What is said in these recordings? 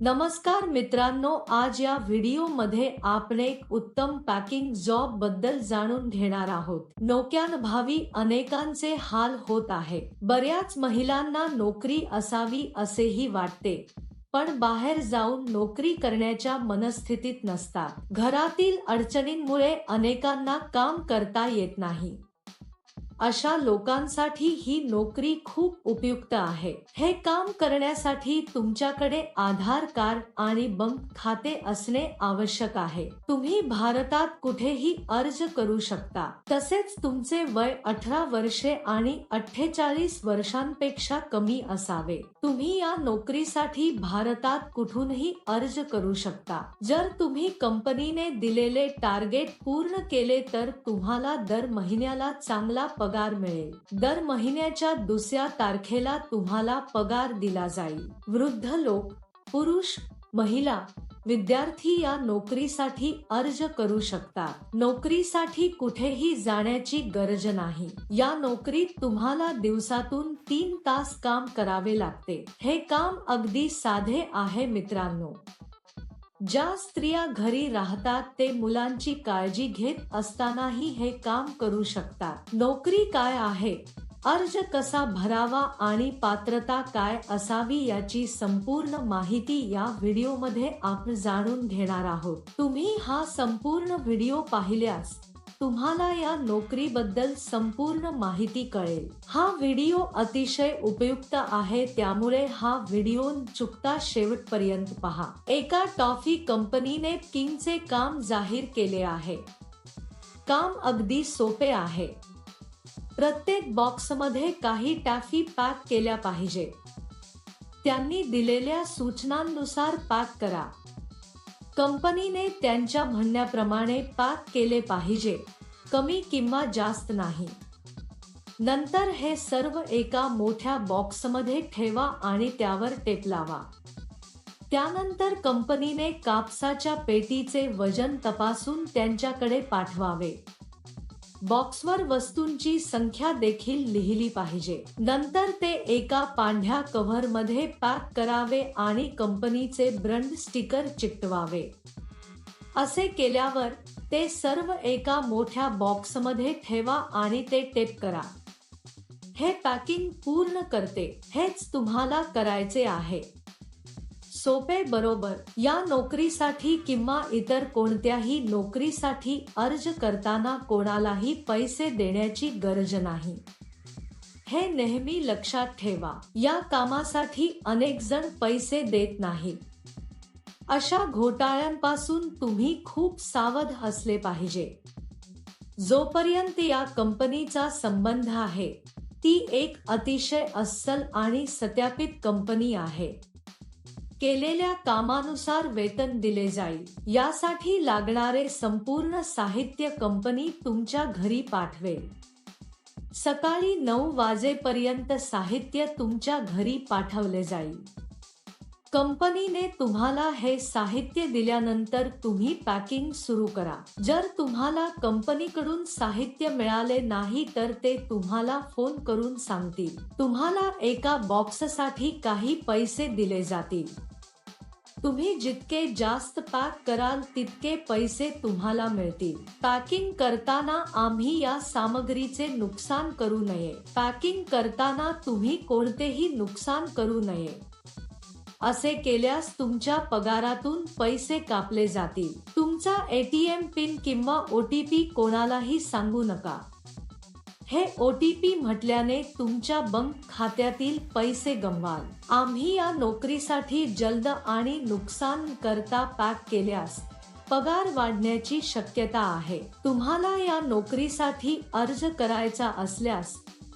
नमस्कार मित्रांनो आज या व्हिडिओमध्ये आपण एक उत्तम पॅकिंग जॉबबद्दल जाणून घेणार आहोत. नोक्यानभावी अनेकांचे हाल होत आहे. बऱ्याच महिलांना नोकरी असावी असेही वाटते पण बाहेर जाऊन नोकरी करण्याच्या मनस्थितीत नसतात. घरातील अडचणींमुळे अनेकांना काम करता येत नाही. अशा लोकांसाठी ही नोकरी खूप उपयुक्त आहे. हे काम करण्यासाठी तुमच्याकडे आधार कार्ड आणि बँक खाते असणे आवश्यक आहे. तुम्ही भारतात कुठेही अर्ज करू शकता. तसेच तुमचे वय अठरा वर्षे आणि अठ्ठेचाळीस वर्षांपेक्षा कमी असावे. तुम्ही या नोकरीसाठी भारतात कुठूनही अर्ज करू शकता. जर तुम्ही कंपनीने दिलेले टार्गेट पूर्ण केले तर तुम्हाला दर महिन्याला चांगला पगार मिळेल. दर महिन्याच्या दुसऱ्या तारखेला तुम्हाला पगार दिला जाईल. वृद्ध लोक पुरुष महिला विद्यार्थी या नोकरीसाठी अर्ज करू शकतात. नोकरीसाठी कुठेही जाण्याची गरज नाही. या नोकरीत तुम्हाला दिवसातून तीन तास काम करावे लागते. हे काम अगदी साधे आहे मित्रांनो. ज्या स्त्रिया घरी राहतात ते मुलांची काळजी घेत असतानाही हे काम करू शकतात. नोकरी काय आहे? अर्ज कसा भरावा आणि पात्रता काय असावी याची संपूर्ण माहिती या व्हिडिओमध्ये आपण जाणून घेणार आहोत. तुम्ही हा संपूर्ण व्हिडिओ पाहिल्यास तुम्हाला या नोकरीबद्दल संपूर्ण माहिती कळेल. हा व्हिडिओ अतिशय उपयुक्त आहे त्यामुळे हा व्हिडिओ चुकता शेवटपर्यंत पहा. एका टॉफी कंपनीने किंगचे काम जाहीर केले आहे. काम अगदी सोपे आहे. प्रत्येक बॉक्समध्ये काही टॅफी पॅक केल्या पाहिजे. त्यांनी दिलेल्या सूचनांनुसार पॅक करा. कंपनीने त्यांच्या म्हणण्याप्रमाणे पॅक केले पाहिजे. कमी किंवा जास्त नाही. नंतर हे सर्व एका मोठ्या बॉक्समध्ये ठेवा आणि त्यावर टेप लावा. त्यानंतर कंपनीने कापसाच्या पेटीचे वजन तपासून त्यांच्याकडे पाठवावे. बॉक्सवर वस्तूंची संख्या देखील लिहिली पाहिजे. नंतर ते एका पांढ्या कव्हरमध्ये पॅक करावे आणि कंपनीचे ब्रँड स्टिकर चिकटवावे. असे केल्यावर ते सर्व एका मोठ्या बॉक्समध्ये ठेवा आणि ते टेप करा. हे पॅकिंग पूर्ण करते हेच तुम्हाला करायचे आहे. सोपे बरोबर. या नोकरीसाठी किंवा इतर कोणत्याही नोकरीसाठी अर्ज करताना कोणालाही पैसे देण्याची गरज नाही. हे नेहमी लक्षात ठेवा. या कामासाठी अनेक जण पैसे देत नाहीत अशा घोटाळ्यांपासून तुम्ही खूप सावध असले पाहिजे. जोपर्यंत या कंपनीचा संबंध आहे ती एक अतिशय अस्सल आणि सत्यापित कंपनी आहे. केलेल्या कामानुसार वेतन दिले जाईल. यासाठी लागणारे संपूर्ण साहित्य कंपनी तुमच्या घरी पाठवेल. सकाळी नऊ वाजेपर्यंत साहित्य तुमच्या घरी पाठवले जाईल. कंपनीने तुम्हाला हे साहित्य दिल्यानंतर तुम्ही पॅकिंग सुरू करा. जर तुम्हाला कंपनीकडून साहित्य मिळाले नाही तर ते तुम्हाला फोन करून सांगतील. तुम्हाला एका बॉक्ससाठी काही पैसे दिले जातील. तुम्ही जितके जास्त पॅक कराल तितके पैसे तुम्हाला मिळतील. पॅकिंग करताना आम्ही या सामग्रीचे नुकसान करू नये. पॅकिंग करताना तुम्ही कोणतेही नुकसान करू नये. असे केल्यास तुमच्या पगारातून पैसे कापले जातील. तुमचा एटीएम पिन किंवा ओ टी पी कोणालाही सांगू नका. हे ओ टी पी म्हटल्याने तुमच्या बँक खात्यातील पैसे गमवाल. आम्ही या नोकरीसाठी जलद आणि नुकसान करता पॅक केल्यास पगार वाढण्याची शक्यता आहे. तुम्हाला या नोकरीसाठी अर्ज करायचा असल्यास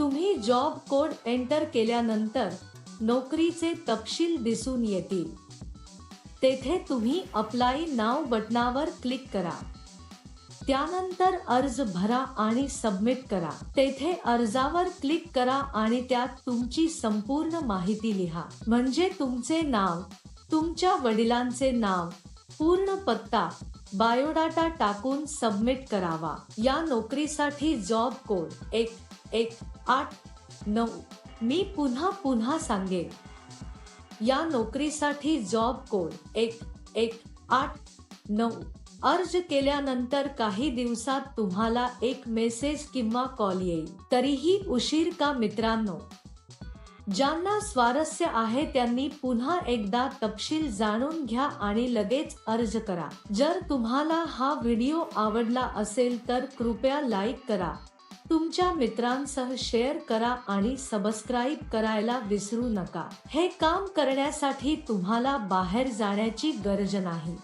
तुम्ही जॉब कोड एंटर केल्यानंतर नोकरीचे तपशील दिसून येतील. तेथे तुम्ही अप्लाय नाव बटनावर क्लिक करा. त्यानंतर अर्ज भरा आणि सबमिट करा. तेथे अर्जावर क्लिक करा आणि त्यात तुमची संपूर्ण माहिती लिहा. म्हणजे तुमचे नाव तुमच्या वडिलांचे नाव पूर्ण पत्ता बायोडाटा टाकून सबमिट करावा. या नोकरीसाठी जॉब कोड एक एक आठ नऊ. मी पुन्हा पुन्हा सांगेन. या नोकरीसाठी जॉब कोड एक एक आठ नऊ. अर्ज केल्यानंतर काही दिवसात तुम्हाला एक मेसेज किंवा कॉल येईल. तरीही उशीर का मित्रांनो? ज्यांना स्वारस्य आहे त्यांनी पुन्हा एकदा तपशील जाणून घ्या आणि लगेच अर्ज करा. जर तुम्हाला हा व्हिडिओ आवडला असेल तर कृपया लाईक करा. तुमच्या मित्रांसह शेअर करा आणि सबस्क्राईब करायला विसरू नका. हे काम करण्यासाठी तुम्हाला बाहेर जाण्याची गरज नाही.